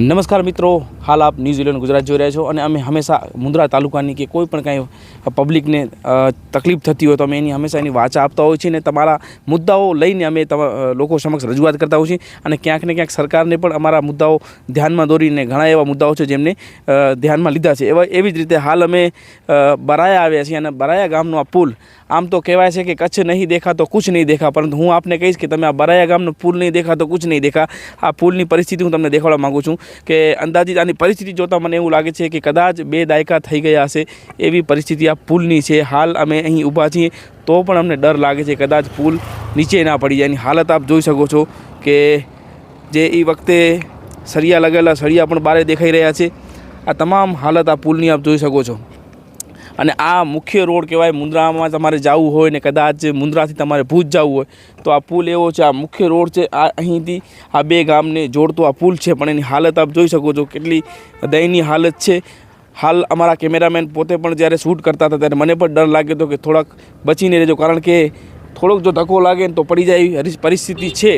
નમસ્કાર મિત્રો હાલ આપ ન્યૂઝીલેન્ડ ગુજરાત જોઈ રહ્યા છો અને અમે હંમેશા મુન્દ્રા તાલુકાની કે કોઈ પણ કાંઈ પબ્લિકને તકલીફ થતી હોય તો અમે એની હંમેશા એની વાચા આપતા હોઈએ છીએ અને તમારા મુદ્દાઓ લઈને અમે લોકો સમક્ષ રજૂઆત કરતા હોઈએ છીએ અને ક્યાંક ને ક્યાંક સરકારને પણ અમારા મુદ્દાઓ ધ્યાનમાં દોરીને ઘણા એવા મુદ્દાઓ છે જેમને ધ્યાનમાં લીધા છે. એવા, એવી જ રીતે હાલ અમે બરાયા આવ્યા છીએ અને બરાયા ગામનો આ પુલ, આમ તો કહેવાય છે કે કચ્છ નહીં દેખા તો કુછ નહીં દેખા, પરંતુ હું આપને કહીશ કે તમે આ બરાયા ગામનો પુલ નહીં દેખા તો કુછ નહીં દેખા. આ પુલની પરિસ્થિતિ હું તમને દેખાડવા માગું છું કે અંદાજિત આની પરિસ્થિતિ જોતાં મને એવું લાગે છે કે કદાચ બે દાયકા થઈ ગયા હશે એવી પરિસ્થિતિ આ પુલની છે. હાલ અમે અહીં ઊભા છીએ તો પણ અમને ડર લાગે છે કદાચ પુલ નીચે ના પડી જાય. એની હાલત આપ જોઈ શકો છો કે જે એ વખતે સળિયા લગેલા સળિયા પણ બારે દેખાઈ રહ્યા છે. આ તમામ હાલત આ પુલની આપ જોઈ શકો છો. અને આ મુખ્ય રોડ કહેવાય મુન્દ્રામાં તમારે જવું હોય ને કદાચ મુન્દ્રાથી તમારે ભૂજ જવું હોય, તો આ પુલ એવો છે, આ મુખ્ય રોડ છે, આ અહીંથી આ બે ગામને જોડતો આ પુલ છે, પણ એની હાલત આપ જોઈ શકો છો કેટલી દયનીય હાલત છે. હાલ અમારા કેમેરામેન પોતે પણ જ્યારે શૂટ કરતા હતા ત્યારે મને પણ ડર લાગ્યો હતો કે થોડાક બચીને રહેજો, કારણ કે થોડોક જો ધક્કો લાગે ને તો પડી જાય પરિસ્થિતિ છે.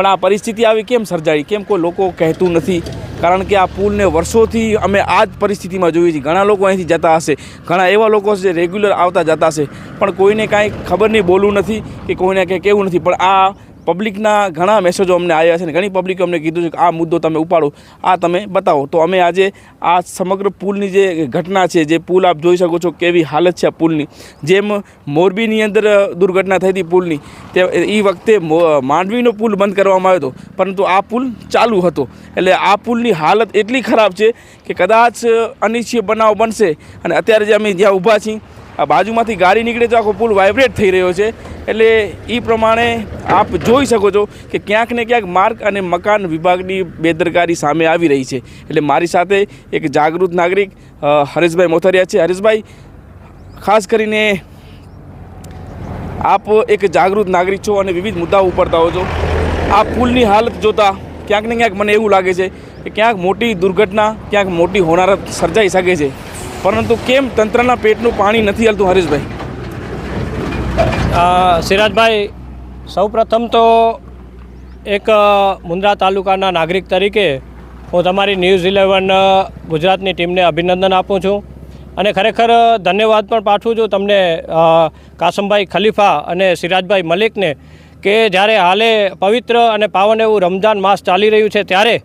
પણ આ પરિસ્થિતિ આવી કેમ સર્જાઈ? કેમ કોઈ લોકો કહેતું નથી? કારણ કે આ પુલને વર્ષોથી અમે આ જ પરિસ્થિતિમાં જોઈએ છીએ. ઘણા લોકો અહીંથી જતા હશે. ઘણા એવા લોકો છે રેગ્યુલર આવતા જતા હશે. પણ કોઈને કાંઈ ખબર નહીં, બોલવું નથી કે કોઈને કંઈ કહેવું નથી. પણ આ પબ્લિકના ઘણા મેસેજો અમને આવ્યા છે ને ઘણી પબ્લિકે અમને કીધું છે કે આ મુદ્દો તમે ઉપાડો, આ તમે બતાવો. તો અમે આજે આ સમગ્ર પુલની જે ઘટના છે, જે પુલ આપ જોઈ શકો છો કેવી હાલત છે આ પુલની. જેમ મોરબીની અંદર દુર્ઘટના થઈ હતી પુલની, તે, એ વખતે માંડવીનો પુલ બંધ કરવામાં આવ્યો હતો. પરંતુ આ પુલ ચાલુ હતો. એટલે આ પુલની હાલત એટલી ખરાબ છે કે કદાચ અનિચ્છીય બનાવ બનશે. અને અત્યારે જે અમે જ્યાં ઊભા છીએ બાજુમાંથી ગાડી નીકળે તો આખો પુલ વાઇબ્રેટ થઈ રહ્યો છે. એટલે એ પ્રમાણે આપ જોઈ શકો છો કે ક્યાંક ને ક્યાંક માર્ગ અને મકાન વિભાગની બેદરકારી સામે આવી રહી છે. એટલે મારી સાથે એક જાગૃત નાગરિક હરેશભાઈ મોથરિયા છે. હરેશભાઈ, ખાસ કરીને આપ એક જાગૃત નાગરિક છો અને વિવિધ મુદ્દાઓ ઉપરતા હો છો. આ પુલની હાલત જોતા ક્યાંક ને ક્યાંક મને એવું લાગે છે કે ક્યાંક મોટી દુર્ઘટના, ક્યાંક મોટી હોનારત સર્જાઈ શકે છે. પરંતુ કેમ તંત્રના પેટનું પાણી નથી હલતું, હરીશભાઈ? સિરાજભાઈ, સૌપ્રથમ તો એક મુન્દ્રા તાલુકાના નાગરિક તરીકે હું તમારી ન્યૂઝ ઇલેવન ગુજરાતની ટીમને અભિનંદન આપું છું. અને ખરેખર ધન્યવાદ પણ પાઠવું છું તમને કાસમભાઈ ખલીફા અને સિરાજભાઈ મલિકને કે જ્યારે હાલે પવિત્ર અને પાવન એવું રમઝાન માસ ચાલી રહ્યું છે, ત્યારે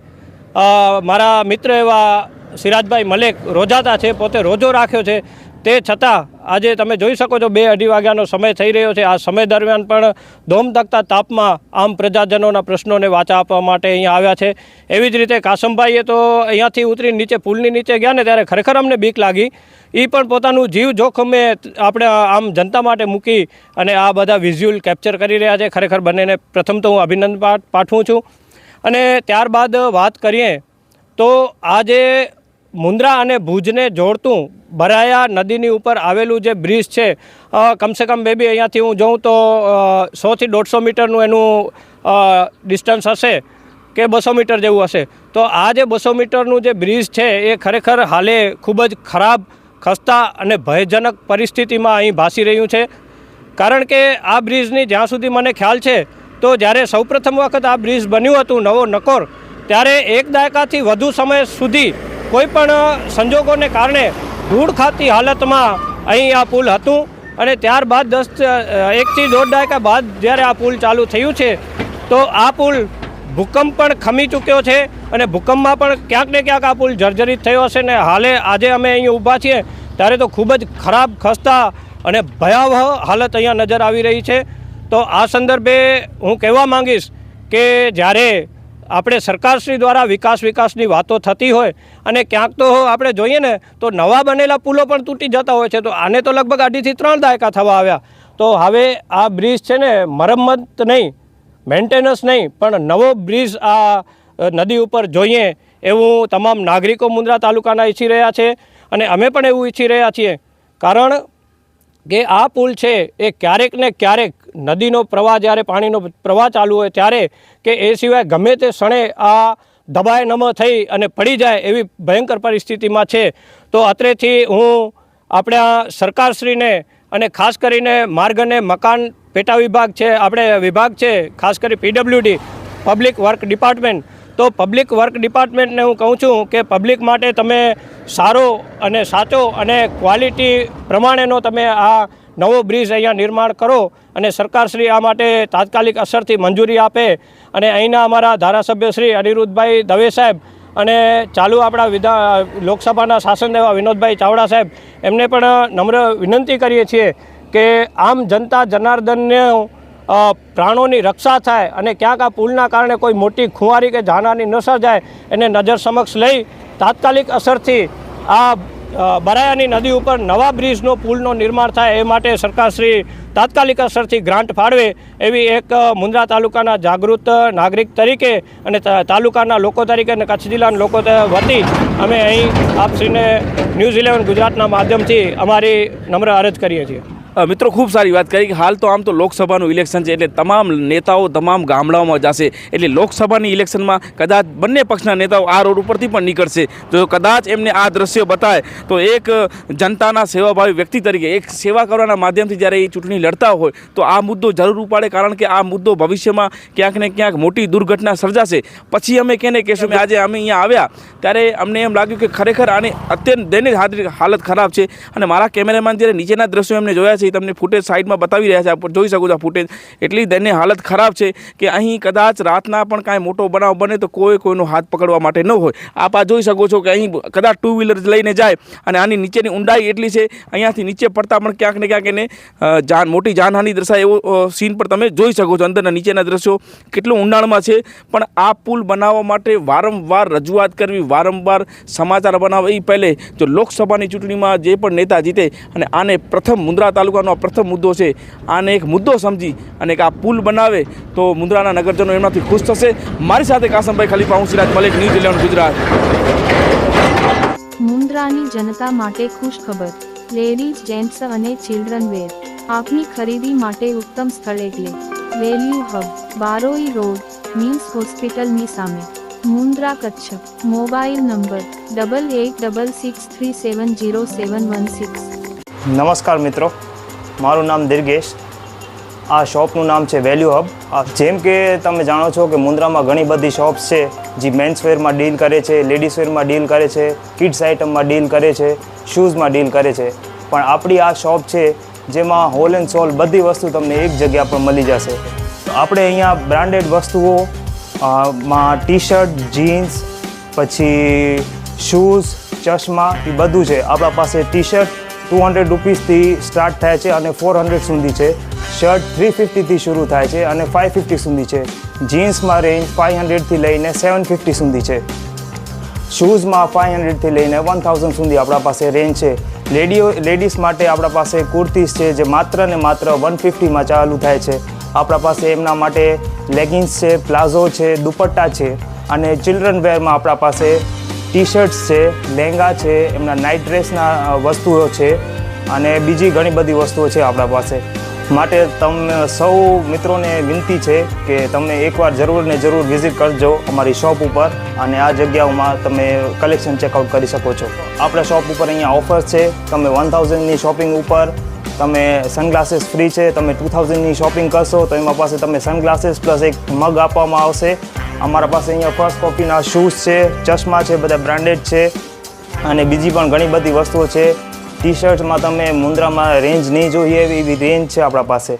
મારા મિત્ર એવા સિરાજભાઈ મલેક રોજાતા છે, પોતે રોજો રાખ્યો છે. તે છતાં આજે તમે જોઈ શકો છો, બે અઢી વાગ્યાનો સમય થઈ રહ્યો છે. આ સમય દરમિયાન પણ ધોમધકતા તાપમાં આમ પ્રજાજનોના પ્રશ્નોને વાચા આપવા માટે અહીંયા આવ્યા છે. એવી જ રીતે કાસમભાઈએ તો અહીંયાથી ઉતરી નીચે, પુલની નીચે ગયા ને ત્યારે ખરેખર અમને બીક લાગી. એ પણ પોતાનું જીવ જોખમે આપણે આમ જનતા માટે મૂકી અને આ બધા વિઝ્યુઅલ કેપ્ચર કરી રહ્યા છે. ખરેખર બંનેને પ્રથમ તો હું અભિનંદન પાઠ- પાઠવું છું. અને ત્યારબાદ વાત કરીએ તો આજે મુન્દ્રા અને ભુજને જોડતું બરાયા નદીની ઉપર આવેલું જે બ્રિજ છે કમસે કમ બેબી અહીંયાથી હું જોઉં તો સોથી દોઢસો મીટરનું એનું ડિસ્ટન્સ હશે કે બસો મીટર જેવું હશે. તો આ જે બસો મીટરનું જે બ્રિજ છે, એ ખરેખર હાલે ખૂબ જ ખરાબ, ખસ્તા અને ભયજનક પરિસ્થિતિમાં અહીં ભાસી રહ્યું છે. કારણ કે આ બ્રિજની જ્યાં સુધી મને ખ્યાલ છે, તો જ્યારે સૌપ્રથમ વખત આ બ્રિજ બન્યું હતું નવો નકોર, ત્યારે એક દાયકાથી વધુ સમય સુધી કોઈ પણ સંજોગોને કારણે ધૂળ ખાતી હાલતમાં અહીં આ પુલ હતું અને ત્યારબાદ દસ એકથી દોઢ દાયકા બાદ જ્યારે આ પુલ ચાલુ થયું છે, તો આ પુલ ભૂકંપ પણ ખમી ચૂક્યો છે અને ભૂકંપમાં પણ ક્યાંક ને ક્યાંક આ પુલ જર્જરિત થયો હશે ને હાલે આજે અમે અહીં ઊભા છીએ, ત્યારે તો ખૂબ જ ખરાબ ખસ્તા અને ભયાવહ હાલત અહીંયા નજર આવી રહી છે. તો આ સંદર્ભે હું કહેવા માંગીશ કે જ્યારે આપણે સરકારશ્રી દ્વારા વિકાસ વિકાસની વાતો થતી હોય અને ક્યાંક તો આપણે જોઈએ ને, તો નવા બનેલા પુલો પણ તૂટી જતા હોય છે. તો આને તો લગભગ અઢીથી ત્રણ દાયકા થવા આવ્યા. તો હવે આ બ્રિજ છે ને, મરમ્મત નહીં, મેન્ટેનન્સ નહીં, પણ નવો બ્રિજ આ નદી ઉપર જોઈએ એવું તમામ નાગરિકો મુન્દ્રા તાલુકાના ઈચ્છી રહ્યા છે અને અમે પણ એવું ઈચ્છી રહ્યા છીએ. કારણ કે આ પુલ છે એ ક્યારેક ને ક્યારેક નદીનો પ્રવાહ જ્યારે પાણીનો પ્રવાહ ચાલુ હોય ત્યારે કે એ સિવાય ગમે તે ક્ષણે આ દબાય નમ થઈ અને પડી જાય એવી ભયંકર પરિસ્થિતિમાં છે. તો અત્રેથી હું આપણા સરકારશ્રીને અને ખાસ કરીને માર્ગ અને મકાન પેટા વિભાગ છે, આપણે વિભાગ છે, ખાસ કરી પીડબ્લ્યુડી, પબ્લિક વર્ક ડિપાર્ટમેન્ટ. તો પબ્લિક વર્ક ડિપાર્ટમેન્ટને હું કહું છું કે પબ્લિક માટે તમે સારો અને સાચો અને ક્વોલિટી પ્રમાણેનો તમે આ નવો બ્રિજ અહીંયા નિર્માણ કરો અને સરકારશ્રી આ માટે તાત્કાલિક અસરથી મંજૂરી આપે. અને અહીંના અમારા ધારાસભ્ય શ્રી અનિરુદ્ધભાઈ દવે સાહેબ અને ચાલુ આપણા વિધા, લોકસભાના શાસન એવા વિનોદભાઈ ચાવડા સાહેબ, એમને પણ નમ્ર વિનંતી કરીએ છીએ કે આમ જનતા જનાર્દનને પ્રાણોની રક્ષા થાય અને ક્યાંક આ પુલના કારણે કોઈ મોટી ખુવારી કે જાનહાની ન સર્જાય, એને નજર સમક્ષ લઈ તાત્કાલિક અસરથી આ બરાયાની નદી ઉપર નવા બ્રિજનો પુલનો નિર્માણ થાય એ માટે સરકારશ્રી તાત્કાલિક અસરથી ગ્રાન્ટ ફાળવે એવી એક મુન્દ્રા તાલુકાના જાગૃત નાગરિક તરીકે અને તાલુકાના લોકો તરીકે અને કચ્છ જિલ્લાના લોકો વતી અમે અહીં આપશ્રીને ન્યૂઝ ઇલેવન ગુજરાતના માધ્યમથી અમારી નમ્ર અરજ કરીએ છીએ. મિત્રો, ખૂબ સારી વાત કરી કે હાલ તો આમ તો લોકસભાનું ઇલેક્શન છે એટલે તમામ નેતાઓ તમામ ગામડાઓમાં જશે. એટલે લોકસભાની ઇલેક્શનમાં કદાચ બંને પક્ષના નેતાઓ આ રોડ ઉપરથી પણ નીકળશે. જો કદાચ એમને આ દ્રશ્ય બતાવે તો એક જનતાના સેવાભાવી વ્યક્તિ તરીકે, એક સેવા કરવાના માધ્યમથી જ્યારે એ ચૂંટણી લડતા હોય, તો આ મુદ્દો જરૂર ઉપાડે કારણ કે આ મુદ્દો ભવિષ્યમાં ક્યાંક ને ક્યાંક મોટી દુર્ઘટના સર્જાશે. પછી અમે કેને કહેશું કે આજે અમે અહીંયા આવ્યા, ત્યારે અમને એમ લાગ્યું કે ખરેખર આની અત્યંત દૈનિક હાલ- હાલત ખરાબ છે. અને મારા કેમેરામેન જ્યારે નીચેના દ્રશ્યો એમને જોયા છે એ તમને ફૂટેજ સાઈડમાં બતાવી રહ્યા છે. આપ જોઈ શકો છો ફૂટેજ એટલી તેની હાલત ખરાબ છે કે અહીં કદાચ રાતના પણ કાંઈ મોટો બનાવ બને તો કોઈ કોઈનો હાથ પકડવા માટે ન હોય. આપ આ જોઈ શકો છો કે અહીં કદાચ ટુ વ્હીલર લઈને જાય અને આની નીચેની ઊંડાઈ એટલી છે, અહીંયાથી નીચે પડતા પણ ક્યાંક ને ક્યાંક એને જાન, મોટી જાનહાનિ દર્શાય એવો સીન પર તમે જોઈ શકો છો. અંદરના નીચેના દ્રશ્યો કેટલું ઊંડાણમાં છે. પણ આ પુલ બનાવવા માટે વારંવાર રજૂઆત કરવી, વારંવાર સમાચાર બનાવવા, એ પહેલે જો લોકસભાની ચૂંટણીમાં જે પણ નેતા જીતે અને આને પ્રથમ મુન્દ્રા તાલુકાનો આ પ્રથમ મુદ્દો છે. આને એક મુદ્દો સમજી અને એક આ પુલ બનાવે તો મુન્દ્રાના નગરજનો એમનાથી ખુશ થશે. મારી સાથે કાસમભાઈ ખલીફા હું સિરાજ મલિક ન્યૂઝ ઇલેવન ગુજરાત. મુન્દ્રાની જનતા માટે ખુશ ખબર. લેડીઝ જેન્ટ્સ અને ચિલ્ડ્રન વેર. આપની ખરીદી માટે ઉત્તમ સ્થળ એટલે. Value hub Baroi road news હોસ્પિટલની સામે. Mundra Kutch. Mobile number double eight double six three seven zero seven one six નમસ્કાર મિત્રો. મારું નામ દિર્ગેશ. આ શોપનું નામ છે વેલ્યુ હબ. જેમ કે તમે જાણો છો કે મુન્દ્રામાં ઘણી બધી શોપ્સ છે, જે મેન્સવેરમાં ડીલ કરે છે લેડીઝ વેરમાં ડીલ કરે છે કિડ્સ આઇટમમાં ડીલ કરે છે શૂઝમાં ડીલ કરે છે. પણ આપણી આ શોપ છે, જેમાં હોલ એન્ડ સોલ બધી વસ્તુ તમને એક જગ્યા પર મળી જશે. આપણે અહીંયા બ્રાન્ડેડ વસ્તુઓ માં ટી શર્ટ જીન્સ પછી શૂઝ ચશ્મા, એ બધું છે. આપણા પાસે ટી શર્ટ ટુ હંડ્રેડ રૂપીસથી સ્ટાર્ટ થાય છે અને ફોર હંડ્રેડ સુધી છે. શર્ટ થ્રી ફિફ્ટીથી શરૂ થાય છે અને ફાઇવ ફિફ્ટી સુધી છે. જીન્સમાં રેન્જ ફાઇવ હંડ્રેડથી લઈને સેવન ફિફ્ટી સુધી છે. શૂઝમાં ફાઇવ હંડ્રેડથી લઈને વન થાઉઝન્ડ સુધી આપણા પાસે રેન્જ છે. લેડીઓ, લેડીઝ માટે આપણા પાસે કુર્તીઝ છે જે માત્ર ને માત્ર વન ફિફ્ટીમાં ચાલુ થાય છે. આપણા પાસે એમના માટે લેગિન્સ છે, પ્લાઝો છે, દુપટ્ટા છે અને ચિલ્ડ્રન વેરમાં આપણા પાસે ટી શર્ટ્સ છે લહેંગા છે, એમના નાઇટ ડ્રેસના વસ્તુઓ છે અને બીજી ઘણી બધી વસ્તુઓ છે આપણા પાસે. માટે તમને સૌ મિત્રોને વિનંતી છે કે તમે એકવાર જરૂર ને જરૂર વિઝિટ કરજો અમારી શોપ ઉપર અને આ જગ્યાઓમાં તમે કલેક્શન ચેકઆઉટ કરી શકો છો. આપણા શોપ ઉપર અહીંયા ઓફર્સ છે, તમે વન થાઉઝન્ડની શોપિંગ ઉપર, તમે સનગ્લાસીસ ફ્રી છે, તમે ટુ થાઉઝન્ડની શોપિંગ કરશો તો એમાં પાસે તમે સનગ્લાસીસ પ્લસ એક મગ આપવામાં આવશે. અમારા પાસે અહીંયા ફર્સ્ટ કોપીના શૂઝ છે, ચશ્મા છે, બધા બ્રાન્ડેડ છે. અને બીજી પણ ઘણી બધી વસ્તુઓ છે. ટી શર્ટ્સમાં તમે મુન્દ્રામાં રેન્જ નહીં જોઈએ એવી રેન્જ છે આપણા પાસે.